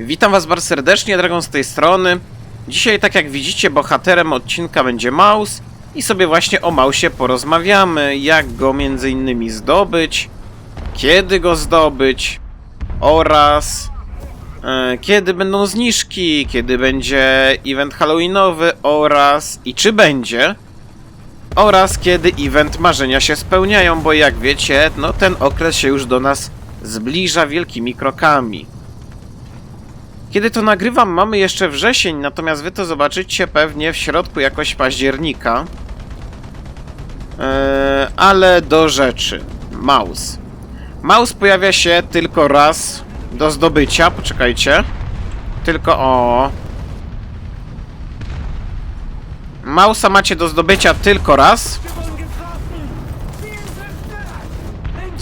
Witam was bardzo serdecznie, Dragon z tej strony. Dzisiaj, tak jak widzicie, bohaterem odcinka będzie Maus i sobie właśnie o Mausie porozmawiamy, jak go między innymi zdobyć, kiedy go zdobyć oraz e, kiedy będą zniżki, kiedy będzie event halloweenowy oraz i czy będzie oraz kiedy event marzenia się spełniają, bo jak wiecie, no ten okres się już do nas zbliża wielkimi krokami. Kiedy to nagrywam, mamy jeszcze wrzesień, natomiast wy to zobaczycie pewnie w środku jakoś października. Eee, ale do rzeczy. Maus. Maus pojawia się tylko raz do zdobycia. Poczekajcie. Tylko o. Mausa macie do zdobycia tylko raz.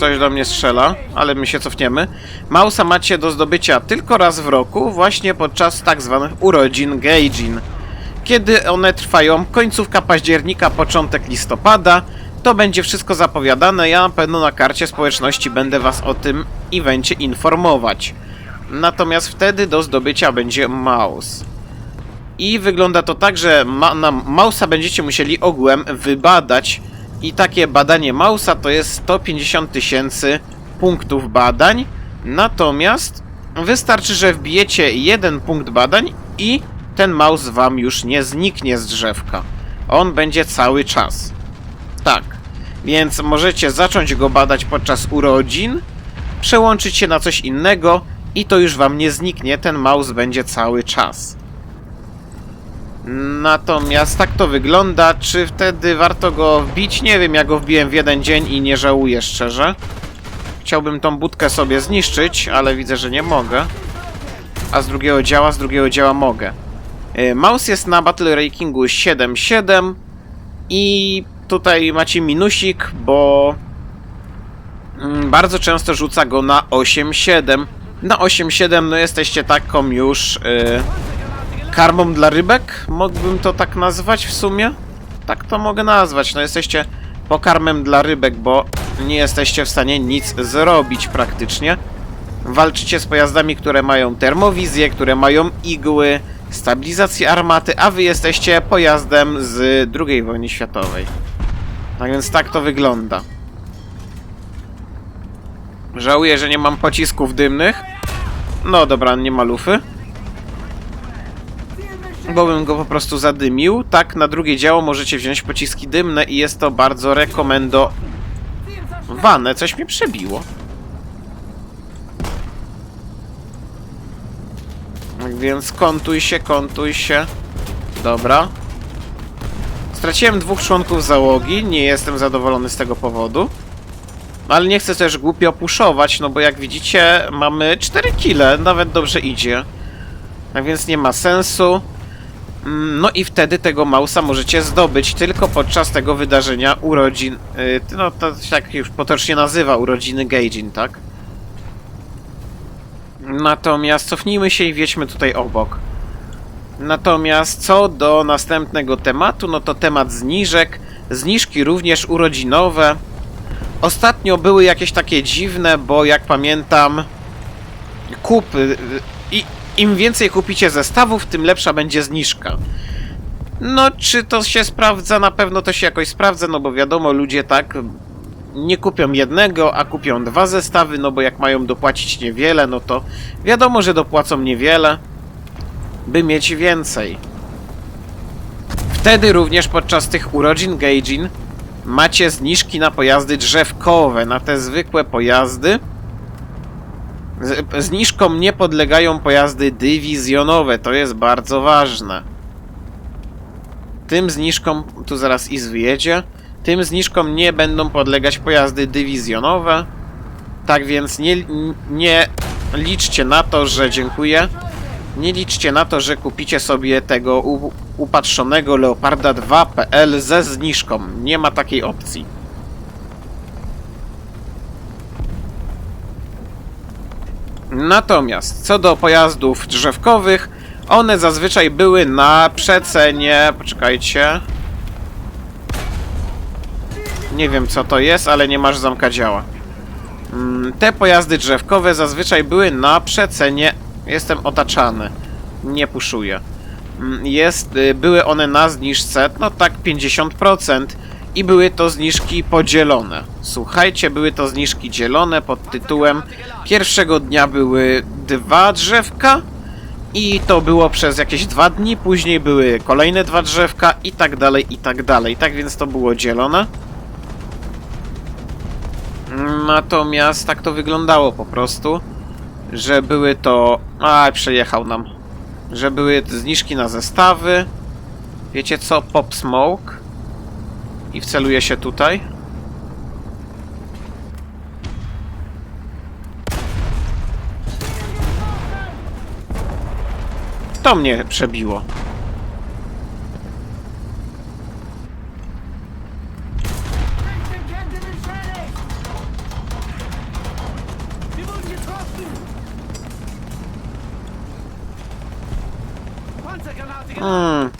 Coś do mnie strzela, ale my się cofniemy. Mausa macie do zdobycia tylko raz w roku, właśnie podczas tak zwanych urodzin Gaijin. Kiedy one trwają końcówka października, początek listopada, to będzie wszystko zapowiadane. Ja na pewno na karcie społeczności będę was o tym evencie informować. Natomiast wtedy do zdobycia będzie Maus. I wygląda to tak, że ma, na Mausa będziecie musieli ogółem wybadać. I takie badanie Mausa to jest 150 tysięcy punktów badań. Natomiast wystarczy, że wbijecie jeden punkt badań i ten Maus wam już nie zniknie z drzewka. On będzie cały czas. Tak. Więc możecie zacząć go badać podczas urodzin, przełączyć się na coś innego i to już wam nie zniknie. Ten Maus będzie cały czas. Natomiast tak to wygląda. Czy wtedy warto go wbić? Nie wiem, ja go wbiłem w jeden dzień i nie żałuję szczerze. Chciałbym tą budkę sobie zniszczyć, ale widzę, że nie mogę. A z drugiego działa, z drugiego działa mogę. Yy, Mouse jest na Battle Rankingu 7.7 i tutaj macie minusik, bo mm, bardzo często rzuca go na 8.7. Na 8.7 no jesteście taką już... Yy, karmą dla rybek? Mógłbym to tak nazwać w sumie? Tak to mogę nazwać. No jesteście pokarmem dla rybek, bo nie jesteście w stanie nic zrobić praktycznie. Walczycie z pojazdami, które mają termowizję, które mają igły, stabilizację armaty, a wy jesteście pojazdem z II wojny światowej. Tak więc tak to wygląda. Żałuję, że nie mam pocisków dymnych. No dobra, nie ma lufy bo bym go po prostu zadymił. Tak, na drugie działo możecie wziąć pociski dymne i jest to bardzo rekomendowane. Coś mi przebiło. Tak Więc kontuj się, kontuj się. Dobra. Straciłem dwóch członków załogi, nie jestem zadowolony z tego powodu. Ale nie chcę też głupio puszować, no bo jak widzicie mamy 4 kile, nawet dobrze idzie. Tak więc nie ma sensu. No i wtedy tego Mausa możecie zdobyć tylko podczas tego wydarzenia urodzin. Yy, no to się tak już potocznie nazywa urodziny Gaijin, tak? Natomiast cofnijmy się i wiedźmy tutaj obok. Natomiast co do następnego tematu, no to temat zniżek. Zniżki również urodzinowe. Ostatnio były jakieś takie dziwne, bo jak pamiętam, kup y, i im więcej kupicie zestawów, tym lepsza będzie zniżka. No, czy to się sprawdza? Na pewno to się jakoś sprawdza, no bo wiadomo, ludzie tak nie kupią jednego, a kupią dwa zestawy, no bo jak mają dopłacić niewiele, no to wiadomo, że dopłacą niewiele, by mieć więcej. Wtedy również podczas tych urodzin Gaijin macie zniżki na pojazdy drzewkowe, na te zwykłe pojazdy. Zniżkom nie podlegają pojazdy dywizjonowe, to jest bardzo ważne. Tym zniżkom, tu zaraz Iz wyjedzie, tym zniżkom nie będą podlegać pojazdy dywizjonowe. Tak więc nie, nie liczcie na to, że dziękuję. Nie liczcie na to, że kupicie sobie tego upatrzonego Leoparda 2 PL ze zniżką. Nie ma takiej opcji. Natomiast co do pojazdów drzewkowych, one zazwyczaj były na przecenie. Poczekajcie. Nie wiem co to jest, ale nie masz zamka działa. Mm, Te pojazdy drzewkowe zazwyczaj były na przecenie Jestem otaczany. Nie puszuję. Mm, Jest, y, były one na zniżce, no tak 50% i były to zniżki podzielone. Słuchajcie, były to zniżki dzielone pod tytułem pierwszego dnia były dwa drzewka i to było przez jakieś dwa dni, później były kolejne dwa drzewka i tak dalej, i tak dalej. Tak więc to było dzielone. Natomiast tak to wyglądało po prostu, że były to... A, przejechał nam. Że były zniżki na zestawy. Wiecie co? Pop Smoke. I wceluje się tutaj. To mnie przebiło. Hmm.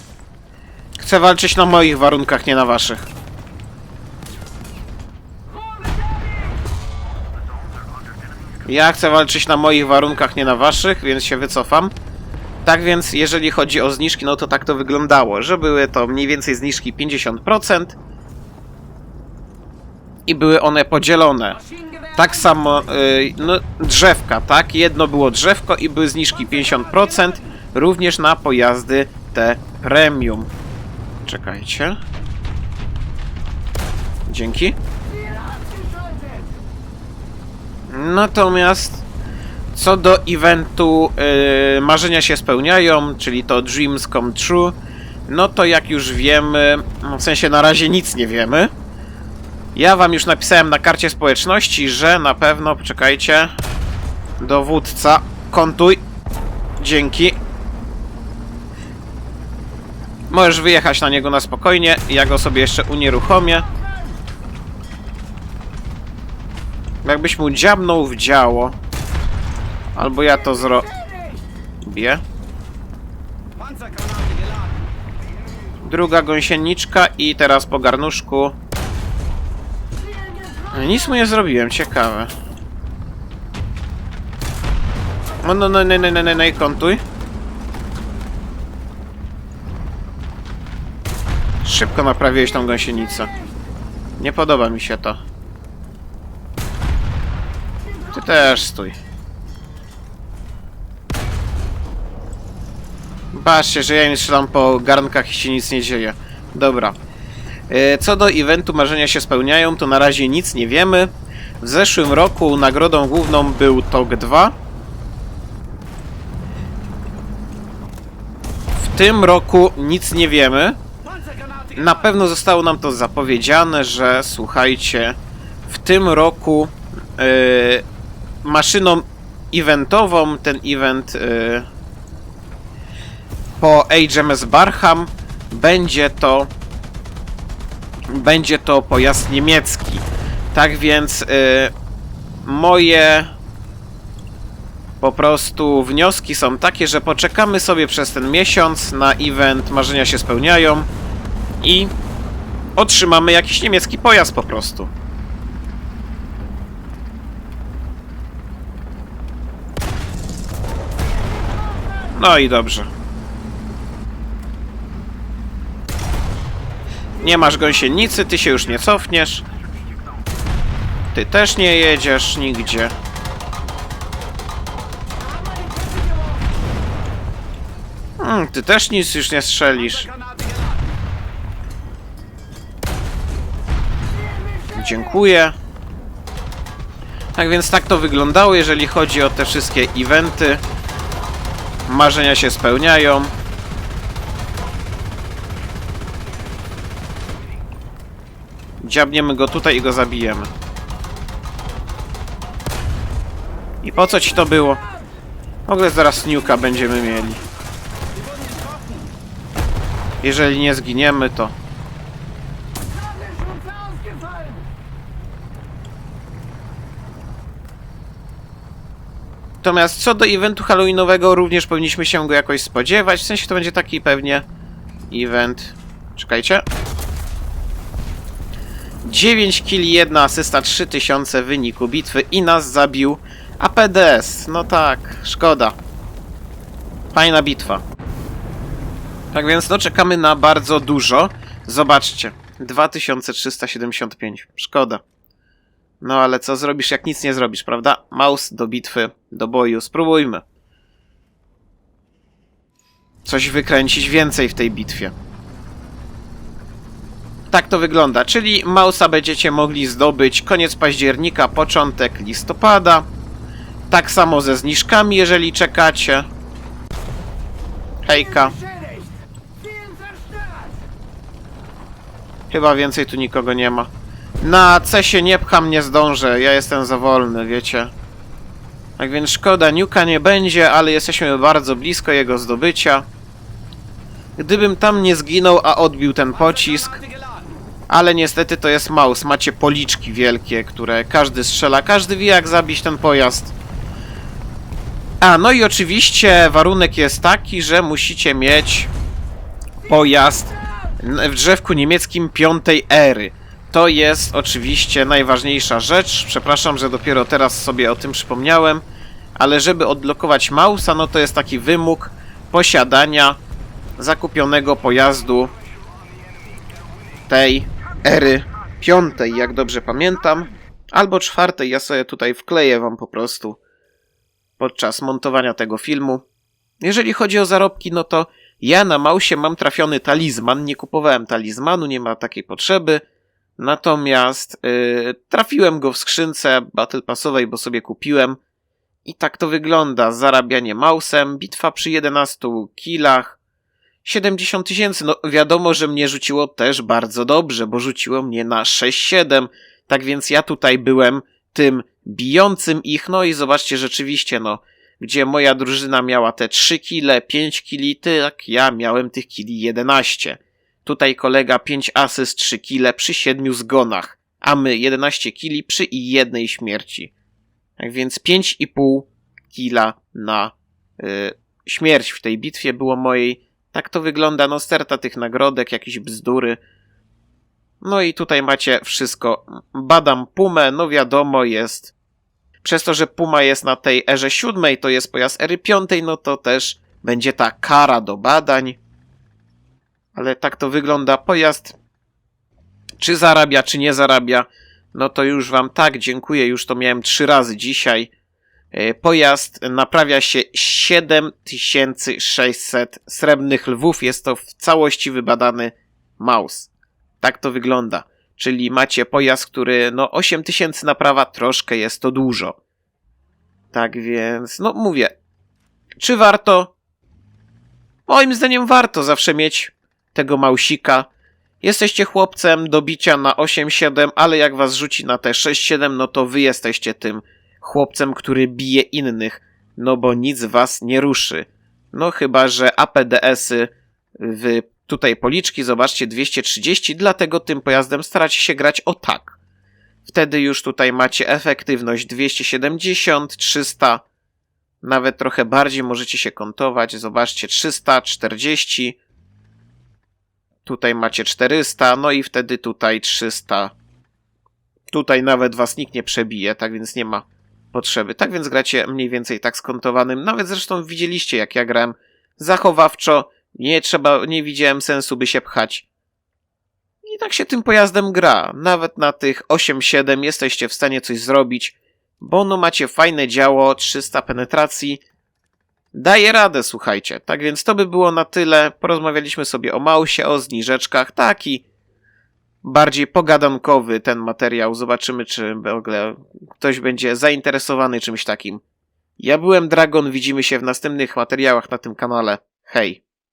Chcę walczyć na moich warunkach, nie na waszych. Ja chcę walczyć na moich warunkach, nie na waszych, więc się wycofam. Tak więc, jeżeli chodzi o zniżki, no to tak to wyglądało, że były to mniej więcej zniżki 50% i były one podzielone. Tak samo, y, no, drzewka, tak? Jedno było drzewko i były zniżki 50%, również na pojazdy te premium. Czekajcie. Dzięki. Natomiast co do eventu y, marzenia się spełniają, czyli to Dreams Come True, no to jak już wiemy, w sensie na razie nic nie wiemy. Ja wam już napisałem na karcie społeczności, że na pewno, poczekajcie, dowódca, kontuj, dzięki. Możesz wyjechać na niego na spokojnie, ja go sobie jeszcze unieruchomię. Jakbyś mu dziabnął w działo. Albo ja to. Panzergranate geladen! Druga gąsieniczka i teraz po garnuszku. Nic mu nie zrobiłem, ciekawe. No, no, no, no, no, no, no, no kontuj. Szybko naprawiłeś tą gąsienicę. Nie podoba mi się to. Też stój. Patrzcie, że ja im strzelam po garnkach i się nic nie dzieje. Dobra. E, Co do eventu Marzenia się spełniają, to na razie nic nie wiemy. W zeszłym roku nagrodą główną był TOG 2. W tym roku nic nie wiemy. Na pewno zostało nam to zapowiedziane, że słuchajcie, w tym roku e, maszyną eventową, ten event e, po HMS Barham będzie to będzie to pojazd niemiecki. Tak więc e, moje po prostu wnioski są takie, że poczekamy sobie przez ten miesiąc na event Marzenia się spełniają i otrzymamy jakiś niemiecki pojazd po prostu. No i dobrze. Nie masz gąsienicy, ty się już nie cofniesz. Ty też nie jedziesz nigdzie. Hmm, ty też nic już nie strzelisz. Dziękuję. Tak więc tak to wyglądało, jeżeli chodzi o te wszystkie eventy. Marzenia się spełniają. Dziabniemy go tutaj i go zabijemy. I po co ci to było? W ogóle zaraz niuka będziemy mieli. Jeżeli nie zginiemy, to... Natomiast co do eventu halloweenowego, również powinniśmy się go jakoś spodziewać. W sensie to będzie taki pewnie event. Czekajcie. 9 kill, 1 asysta, 3000 wyniku bitwy i nas zabił APDS. No tak, szkoda. Fajna bitwa. Tak więc no czekamy na bardzo dużo. Zobaczcie. 2375. Szkoda. No ale co zrobisz, jak nic nie zrobisz, prawda? Maus do bitwy, do boju. Spróbujmy. Coś wykręcić więcej w tej bitwie. Tak to wygląda, czyli Mausa będziecie mogli zdobyć koniec października, początek listopada. Tak samo ze zniżkami, jeżeli czekacie. Hejka. Chyba więcej tu nikogo nie ma. Na C się nie pcham, nie zdążę. Ja jestem za wolny, wiecie. Tak więc szkoda, Niuka nie będzie, ale jesteśmy bardzo blisko jego zdobycia. Gdybym tam nie zginął, a odbił ten pocisk, ale niestety to jest Maus. Macie policzki wielkie, które każdy strzela, każdy wie jak zabić ten pojazd. A, no i oczywiście warunek jest taki, że musicie mieć pojazd w drzewku niemieckim piątej ery. To jest oczywiście najważniejsza rzecz. Przepraszam, że dopiero teraz sobie o tym przypomniałem, ale żeby odblokować Mausa, no to jest taki wymóg posiadania zakupionego pojazdu tej ery piątej, jak dobrze pamiętam, albo czwartej. Ja sobie tutaj wkleję wam po prostu podczas montowania tego filmu. Jeżeli chodzi o zarobki, no to ja na Mausie mam trafiony talizman. Nie kupowałem talizmanu, nie ma takiej potrzeby. Natomiast yy, trafiłem go w skrzynce Battle Passowej, bo sobie kupiłem. I tak to wygląda. Zarabianie Mausem, bitwa przy 11 killach. 70 tysięcy. No wiadomo, że mnie rzuciło też bardzo dobrze, bo rzuciło mnie na 6-7. Tak więc ja tutaj byłem tym bijącym ich. No i zobaczcie, rzeczywiście, no, gdzie moja drużyna miała te 3 kile, 5 kili, tak ja miałem tych kili 11. Tutaj kolega 5 asyst, 3 kile przy 7 zgonach, a my 11 kili przy jednej śmierci. Tak więc 5,5 kila na y, śmierć w tej bitwie było mojej. Tak to wygląda, no sterta tych nagrodek, jakieś bzdury. No i tutaj macie wszystko. Badam Pumę, no wiadomo jest. Przez to, że Puma jest na tej erze siódmej, to jest pojazd ery piątej, no to też będzie ta kara do badań. Ale tak to wygląda. Pojazd czy zarabia, czy nie zarabia, no to już wam tak dziękuję, już to miałem trzy razy dzisiaj. E, Pojazd naprawia się 7600 srebrnych lwów. Jest to w całości wybadany Maus. Tak to wygląda. Czyli macie pojazd, który no 8000 naprawa troszkę jest to dużo. Tak więc, no mówię. Czy warto? Moim zdaniem warto zawsze mieć tego mausika. Jesteście chłopcem do bicia na 8-7, ale jak was rzuci na te 6-7, no to wy jesteście tym chłopcem, który bije innych. No bo nic was nie ruszy. No chyba, że APDS-y w tutaj policzki, zobaczcie, 230, dlatego tym pojazdem staracie się grać o tak. Wtedy już tutaj macie efektywność 270, 300, nawet trochę bardziej możecie się kontować. Zobaczcie, 340, tutaj macie 400, no i wtedy tutaj 300. Tutaj nawet was nikt nie przebije, tak więc nie ma potrzeby. Tak więc gracie mniej więcej tak skontowanym. Nawet zresztą widzieliście, jak ja grałem zachowawczo. Nie trzeba, nie widziałem sensu, by się pchać. I tak się tym pojazdem gra. Nawet na tych 8-7 jesteście w stanie coś zrobić, bo no macie fajne działo, 300 penetracji. Daje radę, słuchajcie. Tak więc to by było na tyle. Porozmawialiśmy sobie o Mausie, o zniżeczkach. Taki bardziej pogadankowy ten materiał. Zobaczymy, czy w ogóle ktoś będzie zainteresowany czymś takim. Ja byłem Dragon, widzimy się w następnych materiałach na tym kanale. Hej!